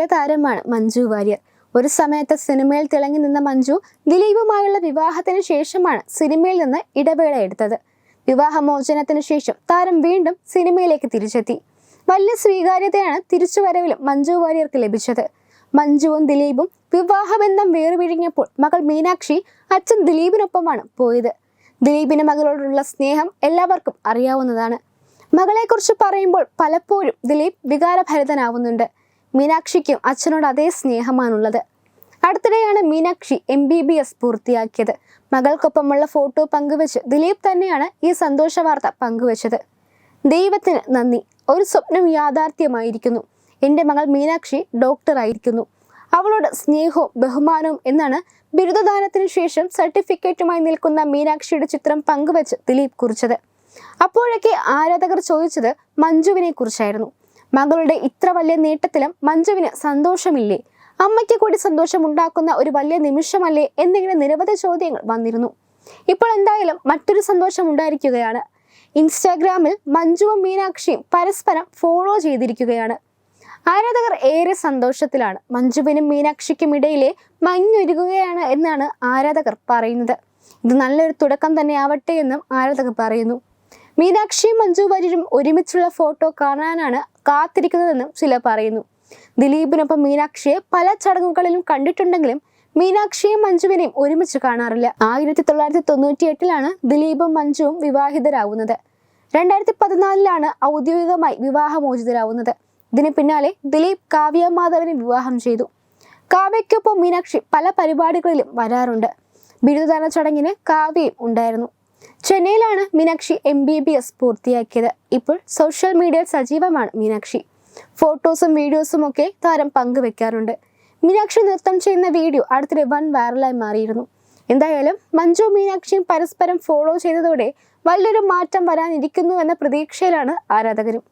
താരമാണ് മഞ്ജു വാര്യർ. ഒരു സമയത്ത് സിനിമയിൽ തിളങ്ങി നിന്ന മഞ്ജു ദിലീപുമായുള്ള വിവാഹത്തിന് ശേഷമാണ് സിനിമയിൽ നിന്ന് ഇടവേള എടുത്തത്. വിവാഹമോചനത്തിന് ശേഷം താരം വീണ്ടും സിനിമയിലേക്ക് തിരിച്ചെത്തി. വലിയ സ്വീകാര്യതയാണ് തിരിച്ചുവരവിലും മഞ്ജു വാര്യർക്ക് ലഭിച്ചത്. മഞ്ജുവും ദിലീപും വിവാഹബന്ധം വേർപിരിഞ്ഞപ്പോൾ മകൾ മീനാക്ഷി അച്ഛൻ ദിലീപിനൊപ്പമാണ് പോയത്. ദിലീപിന് മകളോടുള്ള സ്നേഹം എല്ലാവർക്കും അറിയാവുന്നതാണ്. മകളെക്കുറിച്ച് പറയുമ്പോൾ പലപ്പോഴും ദിലീപ് വികാരഭരിതനാവുന്നുണ്ട്. മീനാക്ഷിക്കും അച്ഛനോട് അതേ സ്നേഹമാണുള്ളത്. അടുത്തിടെയാണ് Meenakshi M B B S പൂർത്തിയാക്കിയത്. മകൾക്കൊപ്പമുള്ള ഫോട്ടോ പങ്കുവെച്ച് ദിലീപ് തന്നെയാണ് ഈ സന്തോഷ വാർത്ത പങ്കുവച്ചത്. ദൈവത്തിന് നന്ദി. ഒരു സ്വപ്നം യാഥാർത്ഥ്യമായിരിക്കുന്നു. എന്റെ മകൾ മീനാക്ഷി ഡോക്ടറായിരിക്കുന്നു അവളോട് സ്നേഹവും ബഹുമാനവും എന്നാണ് ബിരുദദാനത്തിന് ശേഷം സർട്ടിഫിക്കറ്റുമായി നിൽക്കുന്ന മീനാക്ഷിയുടെ ചിത്രം പങ്കുവെച്ച് ദിലീപ് കുറിച്ചത്. അപ്പോഴൊക്കെ ആരാധകർ ചോദിച്ചത് മഞ്ജുവിനെ കുറിച്ചായിരുന്നു. മകളുടെ ഇത്ര വലിയ നേട്ടത്തിലും മഞ്ജുവിന് സന്തോഷമില്ലേ? അമ്മയ്ക്ക് കൂടി സന്തോഷമുണ്ടാക്കുന്ന ഒരു വലിയ നിമിഷമല്ലേ എന്നിങ്ങനെ നിരവധി ചോദ്യങ്ങൾ വന്നിരുന്നു. ഇപ്പോൾ എന്തായാലും മറ്റൊരു സന്തോഷം ഉണ്ടായിരിക്കുകയാണ്. ഇൻസ്റ്റാഗ്രാമിൽ മഞ്ജുവും മീനാക്ഷിയും പരസ്പരം ഫോളോ ചെയ്തിരിക്കുകയാണ്. ആരാധകർ ഏറെ സന്തോഷത്തിലാണ്. മഞ്ജുവിനും മീനാക്ഷിക്കും ഇടയിലെ മഞ്ഞൊരുകുകയാണ് എന്നാണ് ആരാധകർ പറയുന്നത്. ഇത് നല്ലൊരു തുടക്കം തന്നെ ആവട്ടെ എന്നും ആരാധകർ പറയുന്നു. മീനാക്ഷിയും മഞ്ജു വാര്യരും ഒരുമിച്ചുള്ള ഫോട്ടോ കാണാനാണ് കാത്തിരിക്കുന്നതെന്നും ചില പറയുന്നു. ദിലീപിനൊപ്പം മീനാക്ഷിയെ പല ചടങ്ങുകളിലും കണ്ടിട്ടുണ്ടെങ്കിലും മീനാക്ഷിയും മഞ്ജുവിനെയും ഒരുമിച്ച് കാണാറില്ല. ആയിരത്തി തൊള്ളായിരത്തി തൊണ്ണൂറ്റി എട്ടിലാണ് ദിലീപും മഞ്ജുവും വിവാഹിതരാകുന്നത് രണ്ടായിരത്തി പതിനാലിലാണ് ഔദ്യോഗികമായി വിവാഹമോചിതരാകുന്നത് ഇതിന് പിന്നാലെ ദിലീപ് കാവ്യ മാധവനെ വിവാഹം ചെയ്തു. കാവ്യയ്ക്കൊപ്പം മീനാക്ഷി പല പരിപാടികളിലും വരാറുണ്ട്. ബിരുദദാന ചടങ്ങിന് കാവ്യയും ഉണ്ടായിരുന്നു. ചെന്നൈയിലാണ് Meenakshi M B B S പൂർത്തിയാക്കിയത്. ഇപ്പോൾ സോഷ്യൽ മീഡിയയിൽ സജീവമാണ് മീനാക്ഷി. ഫോട്ടോസും വീഡിയോസും ഒക്കെ താരം പങ്കുവെക്കാറുണ്ട്. മീനാക്ഷി നൃത്തം ചെയ്യുന്ന വീഡിയോ അടുത്തിടെ വൻ വൈറലായി മാറിയിരുന്നു. എന്തായാലും മഞ്ജു മീനാക്ഷിയും പരസ്പരം ഫോളോ ചെയ്തതോടെ വലിയൊരു മാറ്റം വരാനിരിക്കുന്നു എന്ന പ്രതീക്ഷയിലാണ് ആരാധകരും.